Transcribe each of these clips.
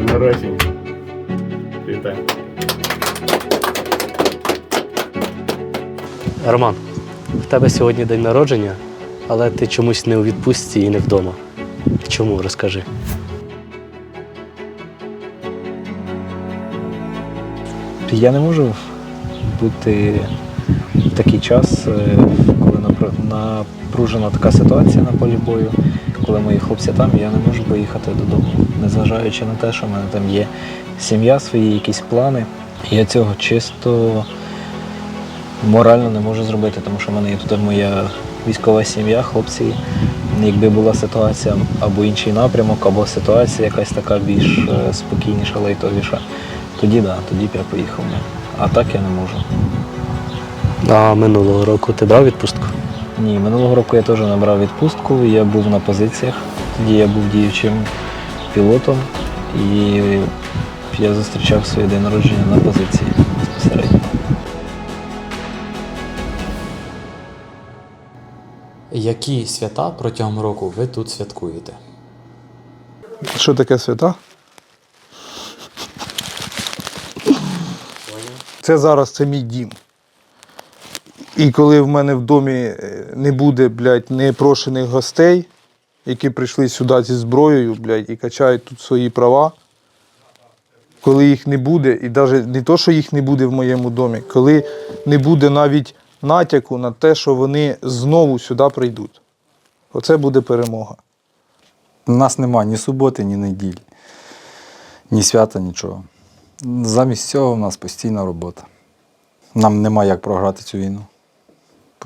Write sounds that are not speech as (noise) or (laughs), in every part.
Народження. Вітаю. Роман, в тебе сьогодні день народження, але ти чомусь не у відпустці і не вдома. Чому? Розкажи. Я не можу бути в такий час, е, коли напружена така ситуація на полі бою, коли мої хлопці там, я не можу поїхати додому, незважаючи на те, що в мене там є сім'я, свої якісь плани. Я цього чисто морально не можу зробити, тому що в мене є тут моя військова сім'я, хлопці. Якби була ситуація або інший напрямок, або ситуація якась така більш е, спокійніша, лайтовіша, тоді так, да, тоді б я поїхав. А так я не можу. А минулого року ти брав відпустку? Ні, минулого року я теж набрав відпустку, я був на позиціях. Тоді я був діючим пілотом і я зустрічав своє день народження на позиції безпосередньо. Які свята протягом року ви тут святкуєте? Що таке свята? Це зараз це мій дім. І коли в мене в домі е, не буде, блядь, непрошених гостей, які прийшли сюди зі зброєю, блядь, і качають тут свої права, коли їх не буде, і навіть не то, що їх не буде в моєму домі, коли не буде навіть натяку на те, що вони знову сюди прийдуть. Оце буде перемога. У нас нема ні суботи, ні неділі, ні свята, нічого. Замість цього у нас постійна робота. Нам нема як програти цю війну.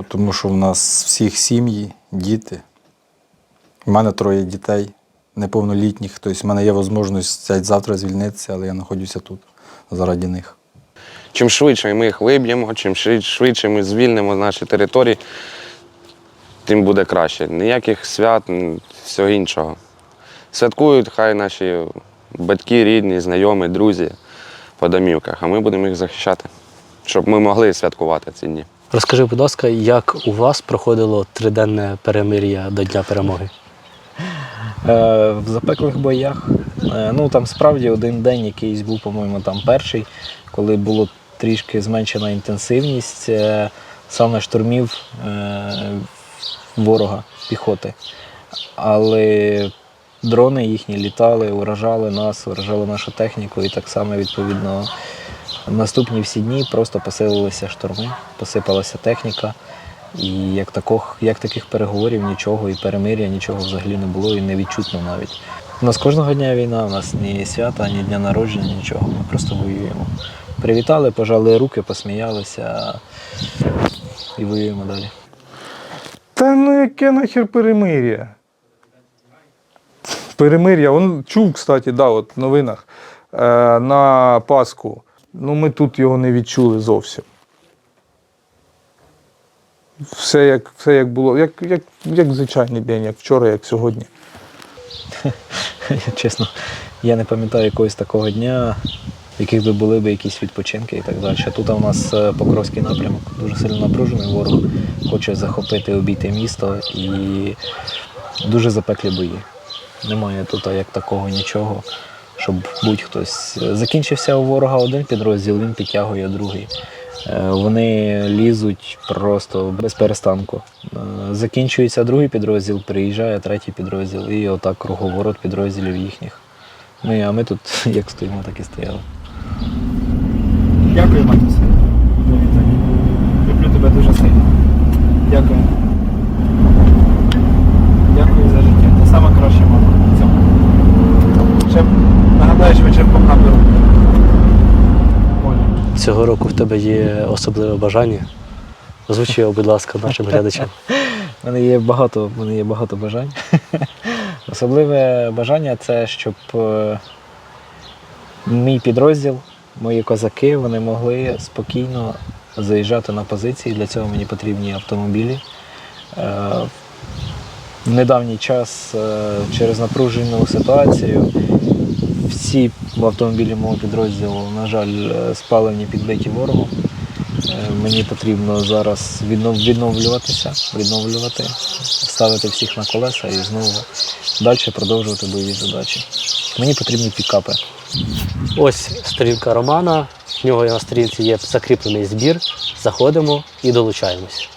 Тому що в нас всіх сім'ї, діти. У мене троє дітей, неповнолітніх. Тобто в мене є можливість завтра звільнитися, але я знаходжуся тут заради них. Чим швидше ми їх виб'ємо, чим швидше ми звільнимо наші території, тим буде краще. Ніяких свят, всього іншого. Святкують хай наші батьки, рідні, знайомі, друзі по домівках, а ми будемо їх захищати, щоб ми могли святкувати ці дні. Розкажи, будь ласка, як у вас проходило триденне перемир'я до Дня перемоги? Е, в запеклих боях. Е, ну там справді один день якийсь був, по-моєму, там перший, коли було трішки зменшена інтенсивність е, саме штурмів ворога, піхоти. Але дрони їхні літали, уражали нас, уражали нашу техніку, і так само, відповідно, наступні всі дні просто посилилися штурми, посипалася техніка. І як, такох, як таких переговорів нічого, і перемир'я нічого взагалі не було і не відчутно навіть. У нас кожного дня війна, у нас ні свята, ні дня народження, нічого. Ми просто воюємо. Привітали, пожали руки, посміялися і воюємо далі. Та ну яке нахер перемир'я? Перемир'я, он чув, кстати, да, от в новинах е, на Пасху. Ну ми тут його не відчули зовсім. Все як, все як було, як, як, як звичайний день, як вчора, як сьогодні. (laughs) Чесно, я не пам'ятаю якогось такого дня, в яких би були б якісь відпочинки і так далі. Тут у нас е, Покровський напрямок дуже сильно напружений. Ворог хоче захопити, обійти місто і дуже запеклі бої. Немає тут як такого нічого, щоб будь-хтось. Закінчився у ворога один підрозділ, він підтягує другий. Е, Вони лізуть просто без перестанку. Е, Закінчується другий підрозділ, приїжджає третій підрозділ, і отак круговорот підрозділів їхніх. Ну а ми тут (laughs) як стоїмо, так і стояли. Дякую, Матюс. Люблю тебе дуже сильно. Дякую наберу. Цього року в тебе є особливе бажання. Озвучи його, будь ласка, нашим (laughs) глядачам. У мене є багато, в мене є багато бажань. (laughs) Особливе бажання це, щоб е, мій підрозділ, мої козаки, вони могли спокійно заїжджати на позиції. Для цього мені потрібні автомобілі. Е, В недавній час е, через напружену ситуацію всі автомобілі мого підрозділу, на жаль, е, спалені підбиті ворогом. Е, Мені потрібно зараз відновлюватися, відновлювати, ставити всіх на колеса і знову далі продовжувати бойові задачі. Мені потрібні пікапи. Ось сторінка Романа. В нього на сторінці є закріплений збір. Заходимо і долучаємось.